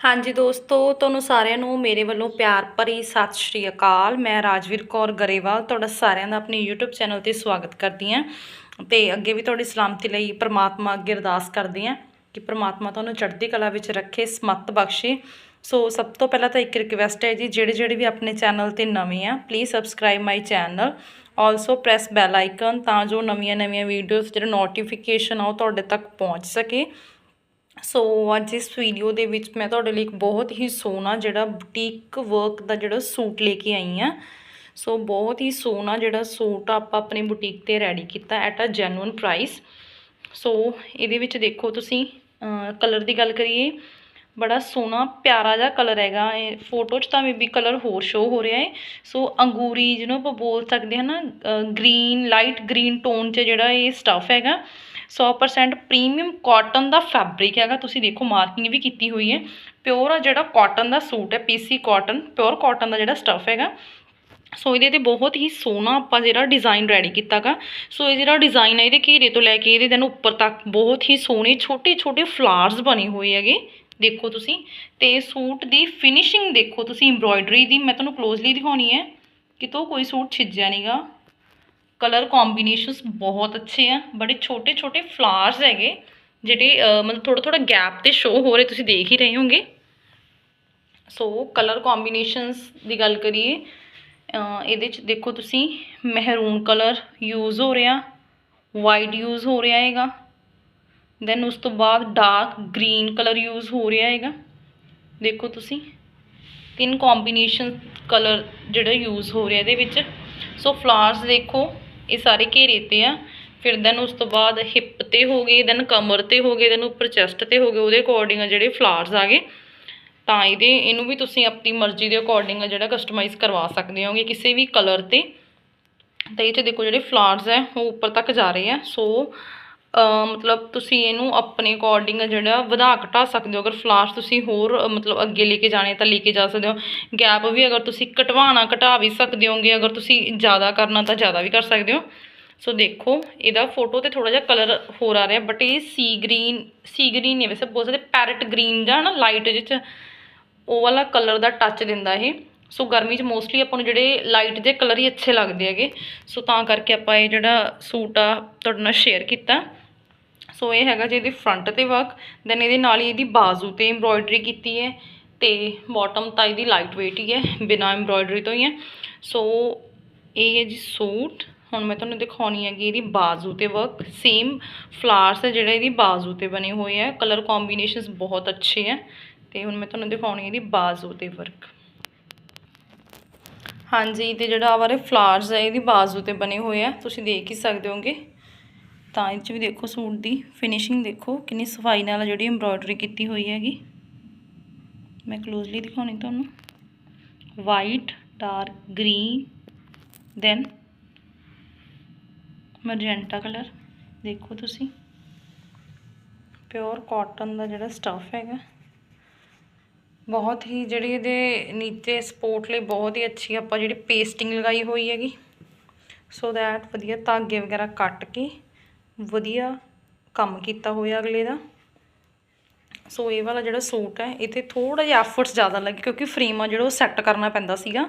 ਹਾਂਜੀ ਦੋਸਤੋ, ਤੁਹਾਨੂੰ ਸਾਰਿਆਂ ਨੂੰ ਮੇਰੇ ਵੱਲੋਂ ਪਿਆਰ ਭਰੀ ਸਤਿ ਸ਼੍ਰੀ ਅਕਾਲ। ਮੈਂ ਰਾਜਵੀਰ ਕੌਰ ਗਰੇਵਾਲ, ਤੁਹਾਡਾ ਸਾਰਿਆਂ ਦਾ ਆਪਣੇ YouTube ਚੈਨਲ ਤੇ ਸਵਾਗਤ ਕਰਦੀ ਹਾਂ। ਤੇ ਅੱਗੇ ਵੀ ਤੁਹਾਡੀ ਸਲਾਮਤੀ ਲਈ ਪ੍ਰਮਾਤਮਾ ਅੱਗੇ ਅਰਦਾਸ ਕਰਦੀ ਹਾਂ ਕਿ ਪ੍ਰਮਾਤਮਾ ਤੁਹਾਨੂੰ ਚੜ੍ਹਦੀ ਕਲਾ ਵਿੱਚ ਰੱਖੇ, ਸਮੱਤ ਬਖਸ਼ੇ। ਸੋ ਸਭ ਤੋਂ ਪਹਿਲਾਂ ਤਾਂ ਇੱਕ ਰਿਕਵੈਸਟ ਹੈ ਜੀ, ਜਿਹੜੇ ਜਿਹੜੇ ਵੀ ਆਪਣੇ ਚੈਨਲ ਤੇ ਨਵੇਂ ਆ please subscribe my channel also press bell icon ਤਾਂ ਜੋ ਨਵੀਆਂ ਨਵੀਆਂ ਵੀਡੀਓਜ਼ ਜਿਹੜੇ ਨੋਟੀਫਿਕੇਸ਼ਨ ਆ ਉਹ ਤੁਹਾਡੇ ਤੱਕ ਪਹੁੰਚ ਸਕੇ। ਸੋ ਅੱਜ ਇਸ ਵੀਡੀਓ ਦੇ ਵਿੱਚ ਮੈਂ ਤੁਹਾਡੇ ਲਈ ਇੱਕ ਬਹੁਤ ਹੀ ਸੋਹਣਾ ਜਿਹੜਾ ਬੁਟੀਕ ਵਰਕ ਦਾ ਜਿਹੜਾ ਸੂਟ ਲੈ ਕੇ ਆਈ ਆ ਸੋ ਬਹੁਤ ਹੀ ਸੋਹਣਾ ਜਿਹੜਾ ਸੂਟ ਆਪਾਂ ਆਪਣੇ ਬੁਟੀਕ ਤੇ ਰੈਡੀ ਕੀਤਾ at a genuine price so ਇਹਦੇ ਵਿੱਚ ਦੇਖੋ ਤੁਸੀਂ ਕਲਰ ਦੀ ਗੱਲ ਕਰੀਏ, ਬੜਾ ਸੋਹਣਾ ਪਿਆਰਾ ਜਿਹਾ ਕਲਰ ਹੈਗਾ। ਇਹ ਫੋਟੋ 'ਚ ਤਾਂ ਮੇਬੀ ਕਲਰ ਹੋਰ ਸ਼ੋ ਹੋ ਰਿਹਾ ਹੈ। ਸੋ ਅੰਗੂਰੀ ਜਿਹਨੂੰ ਆਪਾਂ ਬੋਲ ਸਕਦੇ ਹਾਂ ਨਾ ਗ੍ਰੀਨ ਲਾਈਟ ਗ੍ਰੀਨ ਟੋਨ 'ਚ ਜਿਹੜਾ ਇਹ ਸਟੱਫ ਹੈਗਾ। 100% ਪ੍ਰੀਮੀਅਮ ਕਾਟਨ ਦਾ ਫੈਬਰਿਕ ਹੈਗਾ। ਤੁਸੀਂ ਦੇਖੋ ਮਾਰਕਿੰਗ ਵੀ ਕੀਤੀ ਹੋਈ ਹੈ। ਪਿਓਰ ਆ ਜਿਹੜਾ ਕਾਟਨ ਦਾ ਸੂਟ ਹੈ, ਪੀਸੀ ਕਾਟਨ ਪਿਓਰ ਕਾਟਨ ਦਾ ਜਿਹੜਾ ਸਟਫ ਹੈਗਾ। ਸੋ ਇਹਦੇ ਤੇ ਬਹੁਤ ਹੀ ਸੋਹਣਾ ਆਪਾਂ ਜਿਹੜਾ ਡਿਜ਼ਾਈਨ ਰੈਡੀ ਕੀਤਾਗਾ। ਸੋ ਇਹ ਜਿਹੜਾ ਡਿਜ਼ਾਈਨ ਹੈ ਇਹਦੇ ਘੇਰੇ ਤੋਂ ਲੈ ਕੇ ਇਹਦੇ ਦਿਨ ਉੱਪਰ ਤੱਕ ਬਹੁਤ ਹੀ ਸੋਹਣੇ ਛੋਟੇ ਛੋਟੇ ਫਲਾਰਸ ਬਣੇ ਹੋਏ ਹੈਗੇ। ਦੇਖੋ ਤੁਸੀਂ। ਤੇ ਸੂਟ ਦੀ ਫਿਨਿਸ਼ਿੰਗ ਦੇਖੋ ਤੁਸੀਂ ਐਮਬ੍ਰੋਇਡਰੀ ਦੀ। ਮੈਂ ਤੁਹਾਨੂੰ ਕਲੋਜ਼ਲੀ ਦਿਖਾਉਣੀ ਹੈ। ਕਿਤੋਂ ਕੋਈ ਸੂਟ ਛਿੱਜਿਆ ਨਹੀਂਗਾ ਕਲਰ ਕੰਬੀਨੇਸ਼ਨਸ ਬਹੁਤ ਅੱਛੇ ਆ, ਬੜੇ ਛੋਟੇ ਛੋਟੇ ਫਲਾਵਰਸ ਹੈਗੇ, ਜਿਹੜੇ ਮਤਲਬ ਥੋੜਾ ਥੋੜਾ ਗੈਪ ਤੇ ਸ਼ੋ ਹੋ ਰਹੇ, ਤੁਸੀਂ ਦੇਖ ਹੀ ਰਹੇ ਹੋਗੇ। ਸੋ ਕਲਰ ਕੰਬੀਨੇਸ਼ਨਸ ਦੀ ਗੱਲ ਕਰੀਏ ਇਹਦੇ ਚ ਦੇਖੋ ਤੁਸੀਂ ਮਹਿਰੂਨ ਕਲਰ ਯੂਜ਼ ਹੋ ਰਿਹਾ ਵਾਈਟ ਯੂਜ਼ ਹੋ ਰਿਹਾ ਹੈਗਾ ਦੈਨ ਉਸ ਤੋਂ ਬਾਅਦ ਡਾਰਕ ਗ੍ਰੀਨ ਕਲਰ ਯੂਜ਼ ਹੋ ਰਿਹਾ ਹੈਗਾ। ਦੇਖੋ ਤੁਸੀਂ, ਤਿੰਨ ਕੰਬੀਨੇਸ਼ਨ ਕਲਰ ਜਿਹੜਾ ਯੂਜ਼ ਹੋ ਰਿਹਾ ਇਹਦੇ ਵਿੱਚ। ਸੋ ਫਲਾਵਰਸ ਦੇਖੋ ਇਹ ਸਾਰੇ ਘੇਰੇ ਤੇ ਆ। ਫਿਰ ਦੈਨ ਉਸ ਤੋਂ ਬਾਅਦ ਹਿੱਪ ਤੇ ਹੋ ਗਏ ਦੈਨ ਕਮਰ ਤੇ ਹੋ ਗਏ ਦੈਨ ਉੱਪਰ ਚੈਸਟ ਤੇ ਹੋ ਗਏ। ਉਹਦੇ ਅਕੋਰਡਿੰਗ ਜਿਹੜੇ ਫਲਾਰਸ ਆ ਗਏ। ਤਾਂ ਇਹਦੇ, ਇਹਨੂੰ ਵੀ ਤੁਸੀਂ ਆਪਣੀ ਮਰਜ਼ੀ ਦੇ ਅਕੋਰਡਿੰਗ ਜਿਹੜਾ ਕਸਟਮਾਈਜ਼ ਕਰਵਾ ਸਕਦੇ ਹੋਗੇ ਕਿਸੇ ਵੀ ਕਲਰ ਤੇ। ਤਾਂ ਇਹ 'ਚ ਦੇਖੋ ਜਿਹੜੇ ਫਲਾਰਸ ਹੈ ਉਹ ਉੱਪਰ ਤੱਕ ਜਾ ਰਹੇ ਆ। ਸੋ ਮਤਲਬ ਤੁਸੀਂ ਇਹਨੂੰ ਆਪਣੇ ਅਕੋਰਡਿੰਗ ਜਿਹੜਾ ਵਧਾ ਘਟਾ ਸਕਦੇ ਹੋ। ਅਗਰ ਫਲਾਰਸ ਤੁਸੀਂ ਹੋਰ ਮਤਲਬ ਅੱਗੇ ਲੈ ਕੇ ਜਾਣੇ ਤਾਂ ਲੈ ਕੇ ਜਾ ਸਕਦੇ ਹੋ। ਗੈਪ ਵੀ ਅਗਰ ਤੁਸੀਂ ਘਟਵਾਉਣਾ ਘਟਾ ਵੀ ਸਕਦੇ ਹੋਗੇ। ਅਗਰ ਤੁਸੀਂ ਜ਼ਿਆਦਾ ਕਰਨਾ ਤਾਂ ਜ਼ਿਆਦਾ ਵੀ ਕਰ ਸਕਦੇ ਹੋ। ਸੋ ਦੇਖੋ, ਇਹਦਾ ਫੋਟੋ ਤੇ ਥੋੜਾ ਜਿਹਾ ਕਲਰ ਹੋਰ ਆ ਰਿਹਾ ਬਟ ਇਹ ਸੀ ਗ੍ਰੀਨ ਸੀ ਗ੍ਰੀਨ ਨਹੀਂ ਵੈਸੇ ਬਹੁਤ ਜ਼ਿਆਦਾ ਪੈਰਟ ਗ੍ਰੀਨ ਜਾਂ ਨਾ ਲਾਈਟ ਜਿਹੇ ਚ ਉਹ ਵਾਲਾ ਕਲਰ ਦਾ ਟੱਚ ਦਿੰਦਾ ਇਹ। ਸੋ ਗਰਮੀ 'ਚ ਮੋਸਟਲੀ ਆਪਾਂ ਨੂੰ ਜਿਹੜੇ ਲਾਈਟ ਦੇ ਕਲਰ ਹੀ ਅੱਛੇ ਲੱਗਦੇ ਹੈਗੇ। ਸੋ ਤਾਂ ਕਰਕੇ ਆਪਾਂ ਇਹ ਜਿਹੜਾ ਸੂਟ ਆ, ਤੁਹਾਡੇ ਨਾਲ ਸ਼ੇਅਰ ਕੀਤਾ। ਸੋ ਇਹ ਹੈਗਾ ਜੀ ਇਹਦੇ ਫਰੰਟ ਤੇ ਵਰਕ ਦੈਨ ਇਹਦੇ ਨਾਲ ਹੀ ਇਹਦੀ ਬਾਜ਼ੂ ਤੇ ਐਮਬ੍ਰੋਇਡਰੀ ਕੀਤੀ ਹੈ ਤੇ ਬਾਟਮ ਤਾਂ ਇਹਦੀ ਲਾਈਟ weight ਹੀ ਹੈ, ਬਿਨਾ ਐਮਬ੍ਰੋਇਡਰੀ ਤੋਂ ਹੀ ਹੈ। ਸੋ ਇਹ ਹੈ ਜੀ ਸੂਟ, ਹੁਣ ਮੈਂ ਤੁਹਾਨੂੰ ਦਿਖਾਉਣੀ ਹੈਗੀ ਇਹਦੀ ਬਾਜ਼ੂ ਤੇ ਵਰਕ ਸੇਮ ਫਲਾਰਸ ਹੈ ਜਿਹੜਾ ਇਹਦੀ ਬਾਜ਼ੂ ਤੇ ਬਣੇ ਹੋਏ ਹੈ। ਕਲਰ ਕੰਬੀਨੇਸ਼ਨਸ ਬਹੁਤ ਅੱਛੇ ਹੈ ਤੇ ਹੁਣ ਮੈਂ ਤੁਹਾਨੂੰ ਦਿਖਾਉਣੀ ਇਹਦੀ ਬਾਜ਼ੂ ਤੇ ਵਰਕ ਹਾਂਜੀ, ਤੇ ਜਿਹੜਾ ਆਵਾਰੇ ਫਲਾਰਸ ਹੈ, ਇਹਦੀ ਬਾਜ਼ੂ ਤੇ ਬਣੇ ਹੋਏ ਆ ਤੁਸੀਂ ਦੇਖ ਹੀ ਸਕਦੇ ਹੋਗੇ। ਤਾਂ ਇਹ 'ਚ ਵੀ ਦੇਖੋ ਸੂਟ ਦੀ ਫਿਨਿਸ਼ਿੰਗ ਦੇਖੋ, ਕਿੰਨੀ ਸਫ਼ਾਈ ਨਾਲ ਜਿਹੜੀ ਐਮਬ੍ਰੋਇਡਰੀ ਕੀਤੀ ਹੋਈ ਹੈਗੀ। ਮੈਂ ਕਲੋਜ਼ਲੀ ਦਿਖਾਉਣੀ ਤੁਹਾਨੂੰ। White dark green then magenta colour ਦੇਖੋ ਤੁਸੀਂ। ਪਿਓਰ ਕਾਟਨ ਦਾ ਜਿਹੜਾ ਸਟਫ ਹੈਗਾ। ਬਹੁਤ ਹੀ ਜਿਹੜੀ ਇਹਦੇ ਨੀਚੇ ਸਪੋਰਟ ਲਈ ਬਹੁਤ ਹੀ ਅੱਛੀ ਆਪਾਂ ਜਿਹੜੀ ਪੇਸਟਿੰਗ ਲਗਾਈ ਹੋਈ ਹੈਗੀ। ਸੋ ਦੈਟ ਵਧੀਆ ਧਾਗੇ ਵਗੈਰਾ ਕੱਟ ਕੇ ਵਧੀਆ ਕੰਮ ਕੀਤਾ ਹੋਇਆ ਅਗਲੇ ਦਾ। ਸੋ ਇਹ ਵਾਲਾ ਜਿਹੜਾ ਸੂਟ ਹੈ, ਇਥੇ ਥੋੜ੍ਹਾ ਜਿਹਾ ਐਫਰਟਸ ਜ਼ਿਆਦਾ ਲੱਗੇ ਕਿਉਂਕਿ ਫਰੇਮ ਆ ਜਿਹੜਾ ਉਹ ਸੈੱਟ ਕਰਨਾ ਪੈਂਦਾ ਸੀਗਾ।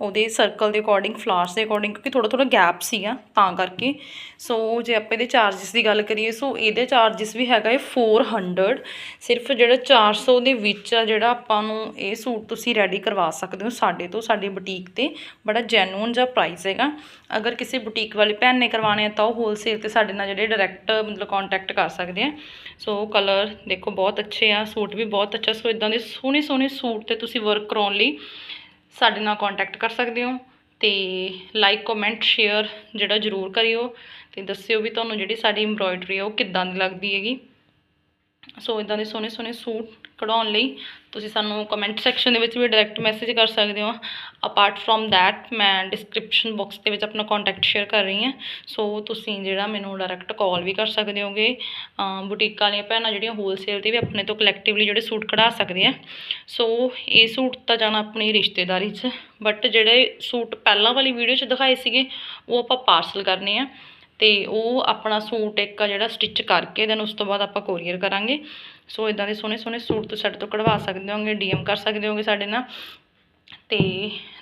ਉਹਦੇ ਸਰਕਲ ਦੇ ਅਕੋਰਡਿੰਗ ਫਲਾਰਸ ਦੇ ਅਕੋਰਡਿੰਗ ਕਿਉਂਕਿ ਥੋੜਾ ਥੋੜਾ ਗੈਪ ਸੀਗਾ ਤਾਂ ਕਰਕੇ। ਸੋ ਜੇ ਆਪਾਂ ਇਹਦੇ ਚਾਰजेस ਦੀ ਗੱਲ ਕਰੀਏ ਸੋ ਇਹਦੇ ਚਾਰजेस ਵੀ ਹੈਗਾ ਇਹ 400 ਸਿਰਫ ਜਿਹੜਾ 400 ਦੇ ਵਿੱਚ ਆ, ਜਿਹੜਾ ਆਪਾਂ ਨੂੰ ਇਹ ਸੂਟ ਤੁਸੀਂ ਰੈਡੀ ਕਰਵਾ ਸਕਦੇ ਹੋ ਸਾਡੇ ਤੋਂ, ਸਾਡੇ ਬੁਟੀਕ ਤੇ। ਬੜਾ ਜੈਨੂਨ ਜਿਹਾ ਪ੍ਰਾਈਸ ਹੈਗਾ। ਅਗਰ ਕਿਸੇ ਬੁਟੀਕ ਵਾਲੇ ਭੈਣ ਨੇ ਕਰਵਾਣੇ ਆ, ਤਾਂ ਉਹ ਹੋਲਸੇਲ ਤੇ ਸਾਡੇ ਨਾਲ ਜਿਹੜੇ ਡਾਇਰੈਕਟ ਮਤਲਬ ਕੰਟੈਕਟ ਕਰ ਸਕਦੇ ਆ। ਸੋ ਕਲਰ ਦੇਖੋ ਬਹੁਤ ਅੱਛੇ ਆ, ਸੂਟ ਵੀ ਬਹੁਤ ਅੱਛਾ। ਸੋ ਇਦਾਂ ਦੇ ਸੋਹਣੇ ਸੋਹਣੇ ਸੂਟ ਤੇ ਤੁਸੀਂ ਵਰਕ ਕਰਾਉਣ ਲਈ ਸਾਡੇ ਨਾਲ ਕੰਟੈਕਟ ਕਰ ਸਕਦੇ ਹੋ ਤੇ ਲਾਈਕ ਕਮੈਂਟ ਸ਼ੇਅਰ ਜਿਹੜਾ ਜ਼ਰੂਰ ਕਰਿਓ ਤੇ ਦੱਸਿਓ ਵੀ ਤੁਹਾਨੂੰ ਜਿਹੜੀ ਸਾਡੀ ਐਮਬ੍ਰੋਇਡਰੀ ਆ ਉਹ ਕਿੱਦਾਂ ਦੀ ਲੱਗਦੀ ਹੈਗੀ। ਸੋ ਇਦਾਂ ਦੇ ਸੋਹਣੇ ਸੋਹਣੇ ਸੂਟ ਕਢਾਉਣ ਲਈ ਤੁਸੀਂ ਸਾਨੂੰ ਕਮੈਂਟ ਸੈਕਸ਼ਨ ਦੇ ਵਿੱਚ ਵੀ ਡਾਇਰੈਕਟ ਮੈਸੇਜ ਕਰ ਸਕਦੇ ਹੋ। ਅਪਾਰਟ ਫਰੋਮ ਥੈਟ ਮੈਂ ਡਿਸਕ੍ਰਿਪਸ਼ਨ ਬਾਕਸ ਦੇ ਵਿੱਚ ਆਪਣਾ ਕੰਟੈਕਟ ਸ਼ੇਅਰ ਕਰ ਰਹੀ ਹਾਂ। ਸੋ ਤੁਸੀਂ ਜਿਹੜਾ ਮੈਨੂੰ ਡਾਇਰੈਕਟ ਕਾਲ ਵੀ ਕਰ ਸਕਦੇ ਹੋਗੇ। ਬੁਟੀਕ ਵਾਲੀਆਂ ਭੈਣਾਂ ਜਿਹੜੀਆਂ ਹੋਲਸੇਲ ਤੇ ਵੀ ਆਪਣੇ ਤੋਂ ਕਲੈਕਟਿਵਲੀ ਜਿਹੜੇ ਸੂਟ ਕਢਾ ਸਕਦੇ ਆ। ਸੋ ਇਹ ਸੂਟ ਤਾਂ ਜਾਣਾ ਆਪਣੀ ਰਿਸ਼ਤੇਦਾਰੀ 'ਚ ਬਟ ਜਿਹੜੇ ਸੂਟ ਪਹਿਲਾਂ ਵਾਲੀ ਵੀਡੀਓ 'ਚ ਦਿਖਾਏ ਸੀਗੇ, ਉਹ ਆਪਾਂ ਪਾਰਸਲ ਕਰਨੇ ਆ। ਤੇ ਉਹ ਆਪਣਾ ਸੂਟ ਇੱਕ ਆ ਜਿਹੜਾ ਸਟਿਚ ਕਰਕੇ ਦੈਨ ਉਸ ਤੋਂ ਬਾਅਦ ਆਪਾਂ ਕੋਰੀਅਰ ਕਰਾਂਗੇ। ਸੋ ਇਦਾਂ ਦੇ ਸੋਹਣੇ ਸੋਹਣੇ ਸੂਟ ਤੁਸੀਂ ਸਾਡੇ ਤੋਂ ਕਢਵਾ ਸਕਦੇ ਹੋਗੇ ਡੀਐਮ ਕਰ ਸਕਦੇ ਹੋਗੇ ਸਾਡੇ ਨਾਲ। ਅਤੇ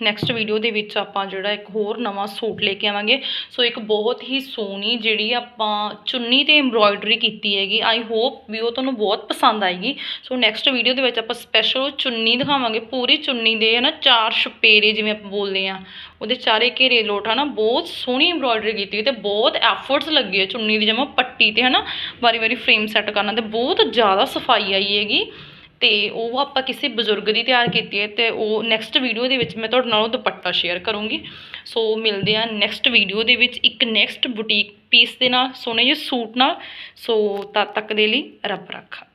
ਨੈਕਸਟ ਵੀਡੀਓ ਦੇ ਵਿੱਚ ਆਪਾਂ ਜਿਹੜਾ ਇੱਕ ਹੋਰ ਨਵਾਂ ਸੂਟ ਲੈ ਕੇ ਆਵਾਂਗੇ। ਸੋ ਇੱਕ ਬਹੁਤ ਹੀ ਸੋਹਣੀ ਜਿਹੜੀ ਆਪਾਂ ਚੁੰਨੀ ਤੇ ਐਮਬ੍ਰੋਇਡਰੀ ਕੀਤੀ ਹੈਗੀ। ਆਈ ਹੋਪ ਵੀ ਉਹ ਤੁਹਾਨੂੰ ਬਹੁਤ ਪਸੰਦ ਆਏਗੀ। ਸੋ ਨੈਕਸਟ ਵੀਡੀਓ ਦੇ ਵਿੱਚ ਆਪਾਂ ਸਪੈਸ਼ਲ ਚੁੰਨੀ ਦਿਖਾਵਾਂਗੇ। ਪੂਰੀ ਚੁੰਨੀ ਦੇ ਹਨਾ ਚਾਰ ਛਪੇਰੇ ਜਿਵੇਂ ਆਪਾਂ ਬੋਲਦੇ ਆ ਉਹਦੇ ਚਾਰੇ ਘੇਰੇ ਲੋਟ ਹਨਾ ਬਹੁਤ ਸੋਹਣੀ ਐਮਬ੍ਰੋਇਡਰੀ ਕੀਤੀ ਹੋਈ ਤੇ ਬਹੁਤ ਐਫਰਟਸ ਲੱਗੇ ਆ ਚੁੰਨੀ ਦੀ। ਜਮਾ ਪੱਟੀ ਤੇ ਹਨਾ ਵਾਰੀ ਵਾਰੀ ਫਰੇਮ ਸੈੱਟ ਕਰਨਾ ਤੇ ਬਹੁਤ ਜ਼ਿਆਦਾ ਸਫ਼ਾਈ ਆਈ ਹੈਗੀ। ਅਤੇ ਉਹ ਆਪਾਂ ਕਿਸੇ ਬਜ਼ੁਰਗ ਦੀ ਤਿਆਰ ਕੀਤੀ ਹੈ ਅਤੇ ਉਹ ਨੈਕਸਟ ਵੀਡੀਓ ਦੇ ਵਿੱਚ ਮੈਂ ਤੁਹਾਡੇ ਨਾਲ ਉਹ ਦੁਪੱਟਾ ਸ਼ੇਅਰ ਕਰੂੰਗੀ। ਸੋ ਮਿਲਦੇ ਹਾਂ ਨੈਕਸਟ ਵੀਡੀਓ ਦੇ ਵਿੱਚ ਇੱਕ ਨੈਕਸਟ ਬੁਟੀਕ ਪੀਸ ਦੇ ਨਾਲ, ਸੋਹਣੇ ਜਿਹੇ ਸੂਟ ਨਾਲ। ਸੋ ਤਦ ਤੱਕ ਦੇ ਲਈ ਰੱਬ ਰੱਖਾ।